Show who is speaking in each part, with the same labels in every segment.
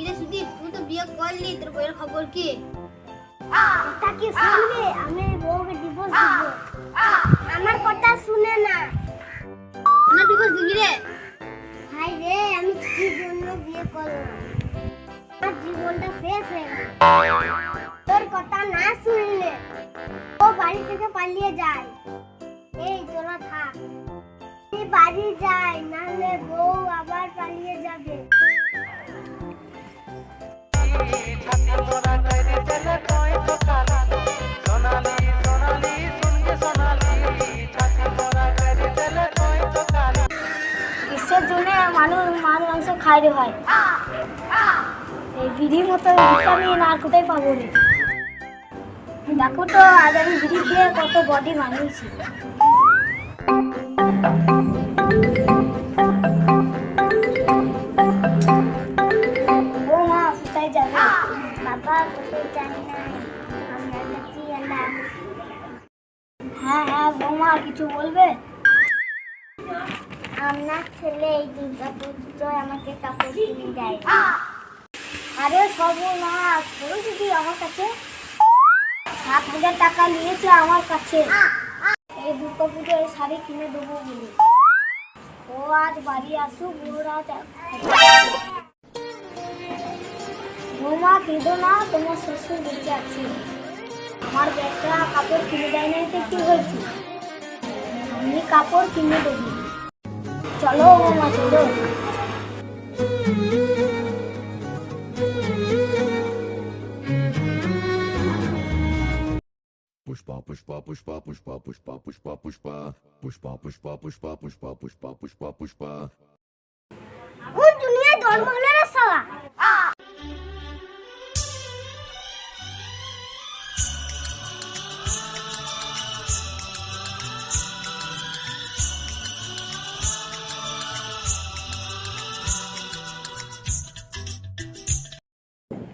Speaker 1: ইরে সুদীপ তুই তো বিয়ে করলি তোর বইয়ের খবর কি?
Speaker 2: তাকে শুনবে আমি বউকে ডিভোর্স দিব। আমার কথা শুনে না।
Speaker 1: না ডিভোর্স দিবি রে?
Speaker 2: ভাই রে আমি কি জন্য বিয়ে করলাম? আমার জীবনটা শেষ হয়ে গেল। তোর কথা না শুনলে ও বাড়ি থেকে পালিয়ে যায়। এই তোরা থাক। তুই বাড়ি যাই নাহলে বউ খাইতে হয়। এই বিড়ির মতো ভিটামিন আর কোথায় পাবো রে? দেখো তো, আজ আমি বিড়ি খেয়ে কত বডি বানিয়েছি। কোথায় হ্যাঁ হ্যাঁ বৌমা, কিছু বলবে? আপনার ছেলে এই দুর্গা পুজোয় আমাকে কাপড় কিনে দেয় আরে সর্বনাশ, বলো দিদি আমার কাছে? সাত হাজার টাকা নিয়েছে আমার কাছে। এই দুর্গা পুজোয় শাড়ি কিনে দেবো বলে। ও আজ বাড়ি আসুক ওর আজ বৌমা, কেঁদো না, তোমার শ্বশুর বেঁচে আছে। আমার ব্যাগটা কাপড় কিনে দেয় না এতে কি হয়েছে? আমি কাপড় কিনে দেবো। চলো বৌমা চলো
Speaker 3: Pushpa, pushpa, pushpa, pushpa, pushpa, pushpa, pushpa, pushpa, pushpa, pushpa, pushpa, pushpa, pushpa, pushpa.
Speaker 2: কোন দুনিয়ায় ধর্ম হলো সালা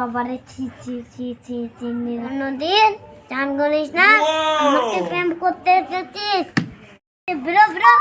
Speaker 2: বাবারে ছি ছি ছি ছি ছি কোনদিন চান করিস না? আমাকে প্রেম করতে এসেছিস। বেরো বেরো।